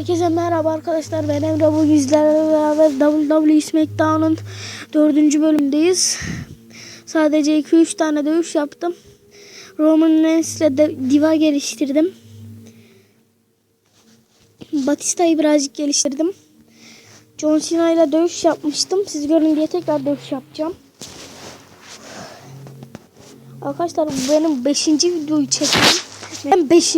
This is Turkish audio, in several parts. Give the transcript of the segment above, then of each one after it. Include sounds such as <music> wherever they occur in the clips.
Herkese merhaba arkadaşlar. Ben Emre bu yüzlerle beraber WWE SmackDown'un dördüncü bölümdeyiz. Sadece 2-3 tane dövüş yaptım. Roman Reigns ile diva geliştirdim. Batista'yı birazcık geliştirdim. John Cena ile dövüş yapmıştım. Siz görün diye tekrar dövüş yapacağım. Arkadaşlar bu benim 5. videoyu çekmem. Ben 5.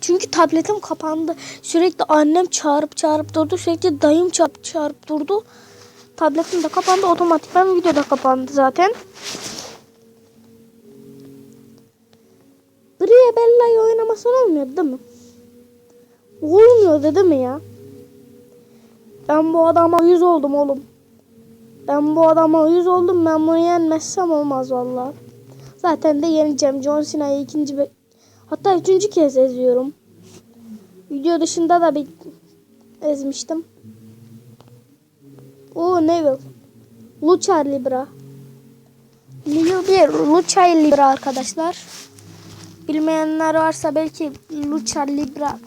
çünkü tabletim kapandı. Sürekli annem çağırıp çağırıp durdu. Sürekli dayım çağırıp çağırıp durdu. Tabletim de kapandı. Otomatikman video da kapandı zaten. Bria Bella'yı oynamasın olmuyor değil mi? Olmuyor değil mi ya? Ben bu adama yüz oldum oğlum. Ben bu adama yüz oldum. Ben bunu yenmezsem olmaz vallahi. Zaten de yeneceğim. John Cena'yı ikinci hatta üçüncü kez eziyorum. Video dışında da bir ezmiştim. O Neville. Lucha Libra. Neville değil. Lucha Libra arkadaşlar. Bilmeyenler varsa belki Lucha Libra.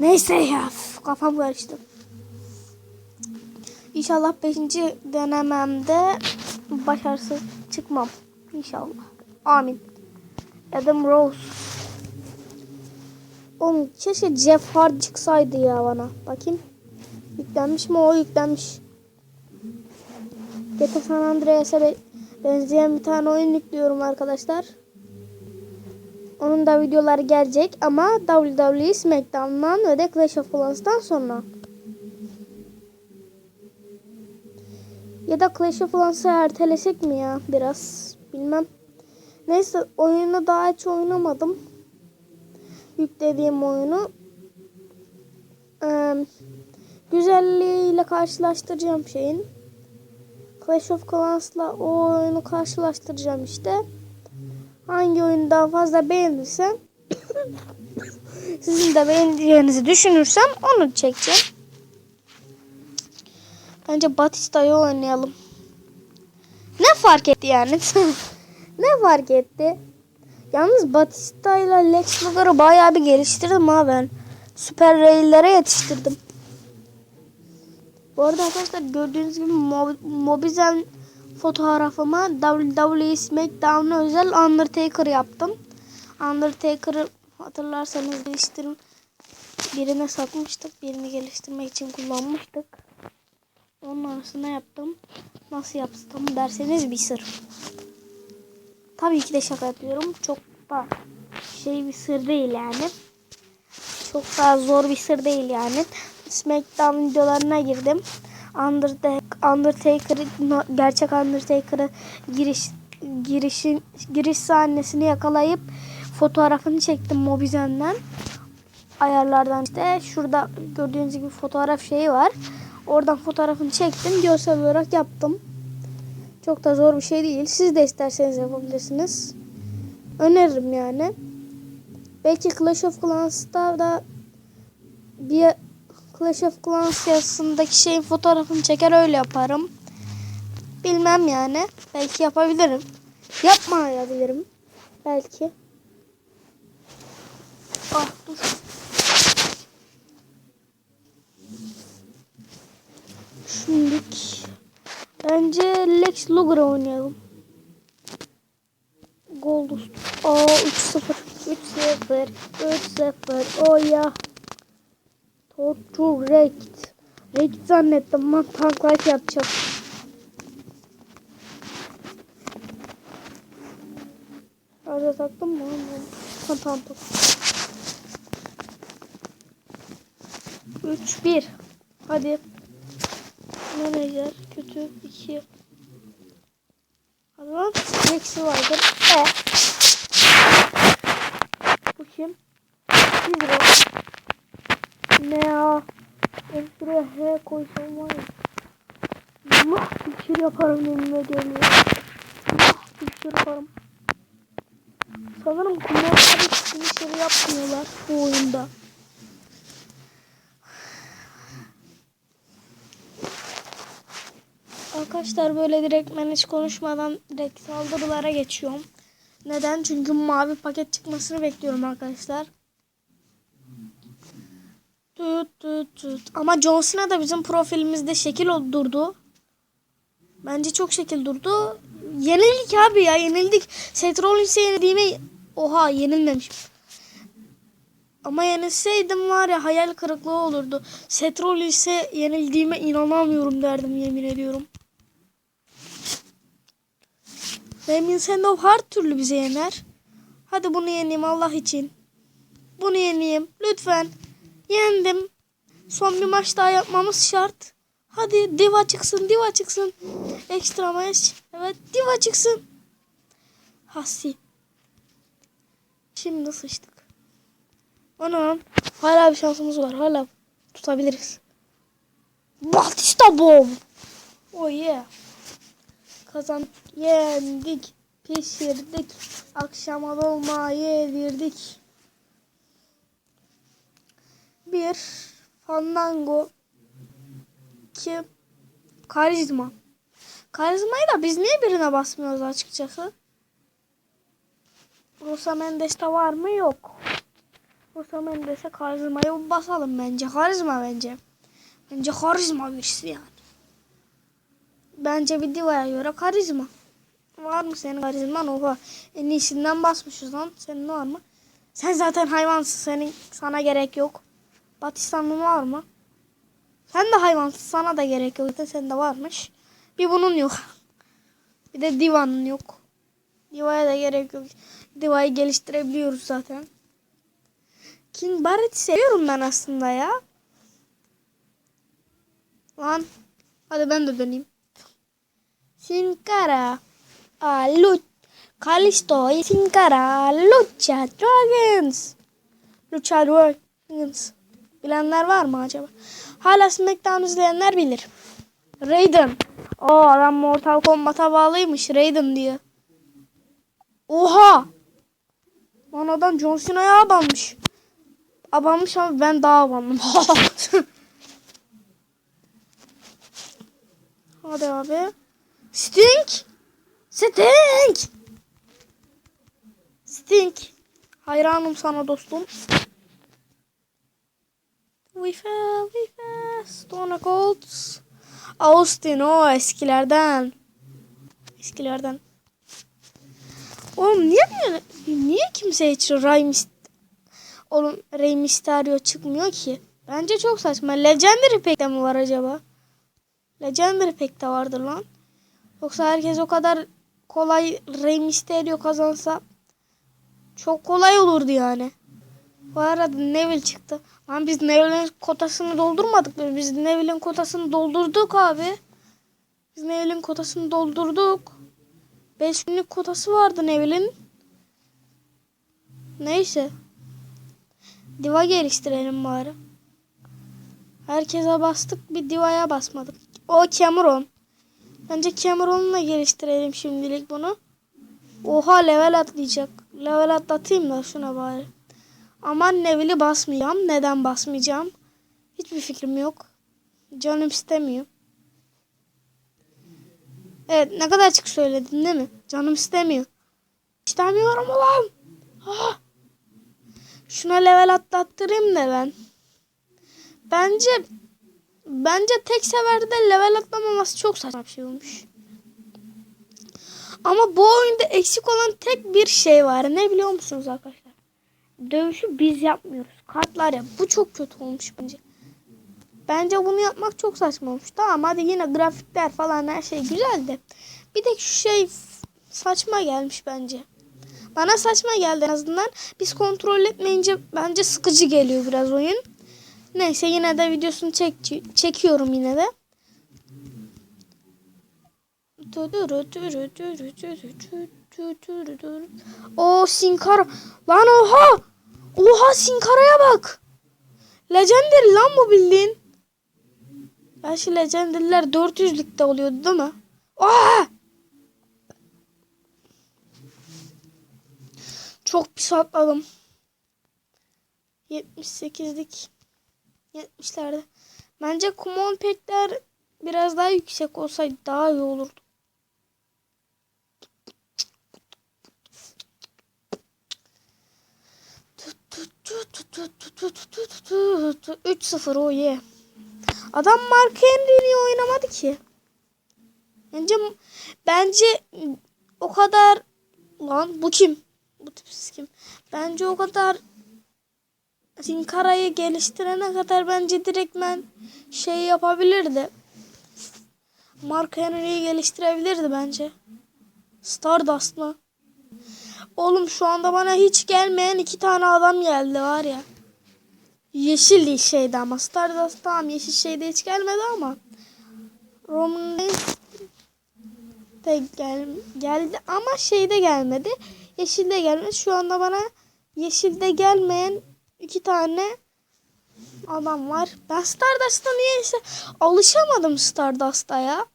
Neyse ya. Kafam karıştı. İnşallah 5. denememde başarısız çıkmam. İnşallah. Amin. Adam Rose. Oğlum keşke Jeff Hardy çıksaydı ya bana. Bakayım. Yüklenmiş mi? O yüklenmiş. GTA San Andreas'a be- benzeyen bir tane oyun yüklüyorum arkadaşlar. Onun da videoları gelecek ama WWE SmackDown'dan ve de Clash of Clans'tan sonra. Ya da Clash of Clans'ı ertelesek mi ya biraz? Bilmem. Neyse oyunu daha hiç oynamadım. Yüklediğim oyunu. Ee, güzelliğiyle karşılaştıracağım şeyin. Clash of Clans'la o oyunu karşılaştıracağım işte. Hangi oyunu daha fazla beğenirsem <coughs> sizin de beğeneceğinizi düşünürsem onu çekeceğim. Bence Batista'yı oynayalım. Ne fark etti yani? <laughs> ne fark etti? Yalnız Batista ile Lex Luger'ı bayağı bir geliştirdim ha ben. Süper Rail'lere yetiştirdim. Bu arada arkadaşlar gördüğünüz gibi Mob Mobizen fotoğrafıma WWE SmackDown'a özel Undertaker yaptım. Undertaker'ı hatırlarsanız geliştirim birine satmıştık. Birini geliştirmek için kullanmıştık. Onun arasına yaptım. Nasıl yaptım derseniz bir sır. Tabii ki de şaka yapıyorum. Çok da şey bir sır değil yani. Çok daha zor bir sır değil yani. Smackdown videolarına girdim. Undertaker, Undertaker'ı gerçek Undertaker'ı giriş girişin giriş sahnesini yakalayıp fotoğrafını çektim Mobizen'den. Ayarlardan işte şurada gördüğünüz gibi fotoğraf şeyi var. Oradan fotoğrafını çektim. Görsel olarak yaptım. Çok da zor bir şey değil. Siz de isterseniz yapabilirsiniz. Öneririm yani. Belki Clash of Clans'ta da bir Clash of Clans yazısındaki şeyin fotoğrafını çeker öyle yaparım. Bilmem yani. Belki yapabilirim. Yapmayabilirim. Belki. Ah dur. Şimdilik bence Lex Luger oynayalım. Goldust. Aa 3-0. 3-0. 3-0. O ya. Torture Rekt. Rekt zannettim lan tank life yapacağım. Arada taktım mı? Ha tamam tamam. 3-1. Hadi. Menajer kötü 2. Hadi lan. Eksi vardır. E. Bu kim? Hidro. Ne ya? Ben şuraya H koysam var ya. Allah bir şey yaparım önüme geliyor. Allah bir şey yaparım. Sanırım kumlarları hiçbir şey yapmıyorlar bu oyunda. Arkadaşlar böyle direkt ben hiç konuşmadan direkt saldırılara geçiyorum. Neden? Çünkü mavi paket çıkmasını bekliyorum arkadaşlar. Tut tut tut. Ama John Cena da bizim profilimizde şekil durdu. Bence çok şekil durdu. Yenildik abi ya yenildik. Seth Rollins'e yenildiğime... Oha yenilmemişim. Ama yenilseydim var ya hayal kırıklığı olurdu. Seth Rollins'e yenildiğime inanamıyorum derdim yemin ediyorum. Damien Sandow her türlü bize yener. Hadi bunu yeneyim Allah için. Bunu yeneyim lütfen. Yendim. Son bir maç daha yapmamız şart. Hadi diva çıksın diva çıksın. Ekstra maç. Evet diva çıksın. Hasi. Şimdi sıçtık. Anam. Hala bir şansımız var. Hala tutabiliriz. Batista Bomb. Oh yeah. Kazan yendik. Pişirdik. Akşama dolma yedirdik. Bir Fandango. İki Karizma. Karizmayı da biz niye birine basmıyoruz açıkçası? Rosa Mendes'te var mı? Yok. Rosa Mendes'e karizmayı basalım bence. Karizma bence. Bence karizma birisi yani. Bence bir divaya göre karizma. Var mı senin karizman? Oha. En iyisinden basmışız lan. Senin var mı? Sen zaten hayvansın. Senin sana gerek yok. Batistan'ın var mı? Sen de hayvansın. Sana da gerek yok. Zaten sende varmış. Bir bunun yok. Bir de divanın yok. Divaya da gerek yok. Divayı geliştirebiliyoruz zaten. King Barrett'i seviyorum ben aslında ya. Lan. Hadi ben de döneyim. Sin cara a Lu Kalisto y sin cara Lucha Dragons. Lucha Dragons. Bilenler var mı acaba? Hala SmackDown izleyenler bilir. Raiden. O adam Mortal Kombat'a bağlıymış. Raiden diye. Oha. Lan adam John Cena'ya abanmış. Abanmış ama ben daha abandım. <laughs> Hadi abi. Stink. Stink. Stink. Hayranım sana dostum. We fell, we fell. Stone Cold. Austin o eskilerden. Eskilerden. Oğlum niye niye, niye kimse hiç Myst- Oğlum Rey Mysterio çıkmıyor ki? Bence çok saçma. Legendary Pack'te mi var acaba? Legendary Pack'te vardır lan. Yoksa herkes o kadar kolay Rey Mysterio kazansa çok kolay olurdu yani. Bu arada Neville çıktı. Lan biz Neville'in kotasını doldurmadık mı? Biz Neville'in kotasını doldurduk abi. Biz Neville'in kotasını doldurduk. 5 günlük kotası vardı Neville'in. Neyse. Diva geliştirelim bari. Herkese bastık bir divaya basmadık. O Cameron. Bence Cameron'la geliştirelim şimdilik bunu. Oha level atlayacak. Level atlatayım da şuna bari. Aman Neville'i basmayacağım. Neden basmayacağım? Hiçbir fikrim yok. Canım istemiyor. Evet ne kadar açık söyledin değil mi? Canım istemiyor. İstemiyorum ulan. Ah! Şuna level atlattırayım da ben. Bence bence tek seferde level atlamaması çok saçma bir şey olmuş. Ama bu oyunda eksik olan tek bir şey var. Ne biliyor musunuz arkadaşlar? Dövüşü biz yapmıyoruz. Kartlar ya. Bu çok kötü olmuş bence. Bence bunu yapmak çok saçma olmuş. Tamam hadi yine grafikler falan her şey güzel de. Bir tek şu şey saçma gelmiş bence. Bana saçma geldi en azından. Biz kontrol etmeyince bence sıkıcı geliyor biraz oyun. Neyse yine de videosunu çek çekiyorum yine de. O Sinkara. Lan oha. Oha Sinkara'ya bak. Legendary lan bu bildiğin. Gerçi Legendary'ler 400'lükte oluyordu değil mi? Oha. Çok pis atladım. 78'lik. 70'lerde. Bence Kumon Pack'ler biraz daha yüksek olsaydı daha iyi olurdu. Tut. 3-0 o ye. Adam Mark Henry'ni oynamadı ki. Bence bence o kadar lan bu kim? Bu tipsiz kim? Bence o kadar Sinkara'yı geliştirene kadar bence direktmen şey yapabilirdi. Mark Henry'yi geliştirebilirdi bence. Stardust mı? Oğlum şu anda bana hiç gelmeyen iki tane adam geldi var ya. Yeşil şeydi ama Stardust tamam yeşil şeyde hiç gelmedi ama Roman de gel, geldi ama şeyde gelmedi. Yeşilde gelmedi. Şu anda bana yeşilde gelmeyen iki tane adam var. Ben Stardust'a niyeyse alışamadım Stardust'a ya.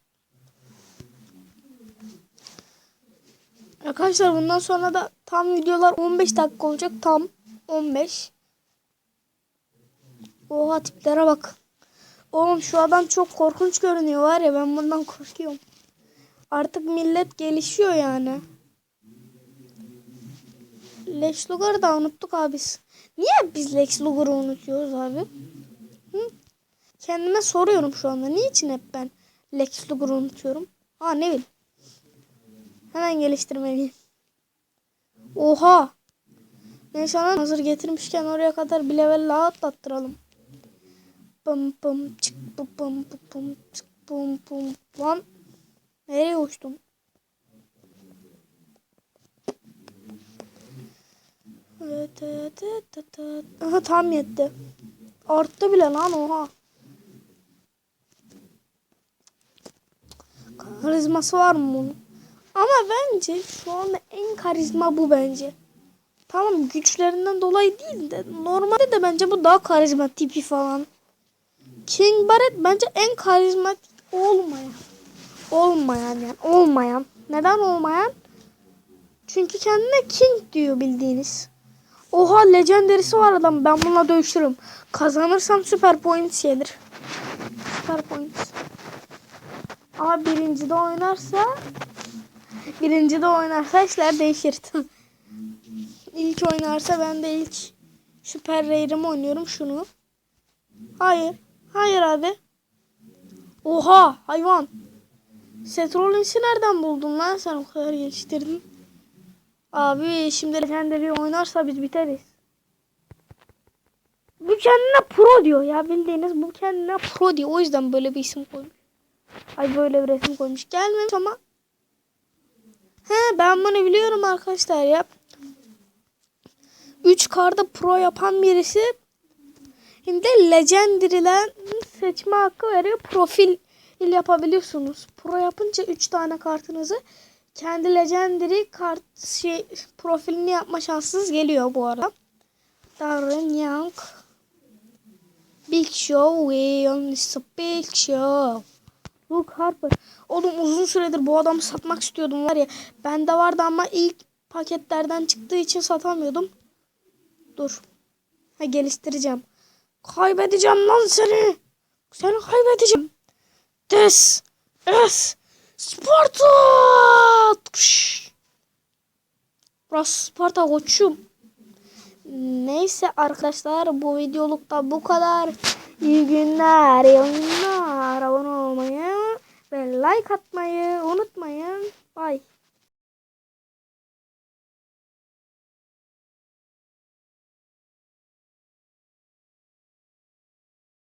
Arkadaşlar bundan sonra da tam videolar 15 dakika olacak. Tam 15. Oha tiplere bak. Oğlum şu adam çok korkunç görünüyor var ya ben bundan korkuyorum. Artık millet gelişiyor yani. Luger'ı da unuttuk abi. Niye biz Lex Luger'ı unutuyoruz abi? Hı? Kendime soruyorum şu anda. Niçin hep ben Lex Luger'ı unutuyorum? Ha ne bileyim. Hemen geliştirmeliyim. Oha. Neyse hazır getirmişken oraya kadar bir level atlattıralım. Bım bım çık bım bım bım çık bum bum lan. Nereye uçtum? Evet, evet, evet, evet, evet. Aha tam yetti. Arttı bile lan oha. Karizması var mı bunun? Ama bence şu anda en karizma bu bence. Tamam güçlerinden dolayı değil de normalde de bence bu daha karizma tipi falan. King Barret bence en karizmatik olmayan. Olmayan yani olmayan. Neden olmayan? Çünkü kendine King diyor bildiğiniz. Oha legendary'si var adam. Ben bununla dövüşürüm. Kazanırsam süper points gelir. Süper points. Ama birincide oynarsa birincide oynarsa işler değişir. <laughs> ilk oynarsa ben de ilk süper rare'imi oynuyorum şunu. Hayır. Hayır abi. Oha hayvan. Seth Rollins'i nereden buldun lan sen o kadar geliştirdin? Abi şimdi Legendary oynarsa biz biteriz. Bu kendine pro diyor ya bildiğiniz bu kendine pro diyor. O yüzden böyle bir isim koymuş. Ay böyle bir resim koymuş. Gelmemiş ama. He ben bunu biliyorum arkadaşlar ya. 3 karda pro yapan birisi Şimdi Legendary'den seçme hakkı veriyor. Profil yapabiliyorsunuz. Pro yapınca 3 tane kartınızı kendi Legendary kart şey profilini yapma şansınız geliyor bu arada. Darren Young Big Show we only Big Show Luke Harper Oğlum uzun süredir bu adamı satmak istiyordum var ya. Bende vardı ama ilk paketlerden çıktığı için satamıyordum. Dur. Ha geliştireceğim. Kaybedeceğim lan seni. Seni kaybedeceğim. This is Sparta. Burası Sparta koçum. Neyse arkadaşlar bu videolukta bu kadar. İyi günler, oyunlar. Abone olmayı ve like atmayı unutmayın. Bye.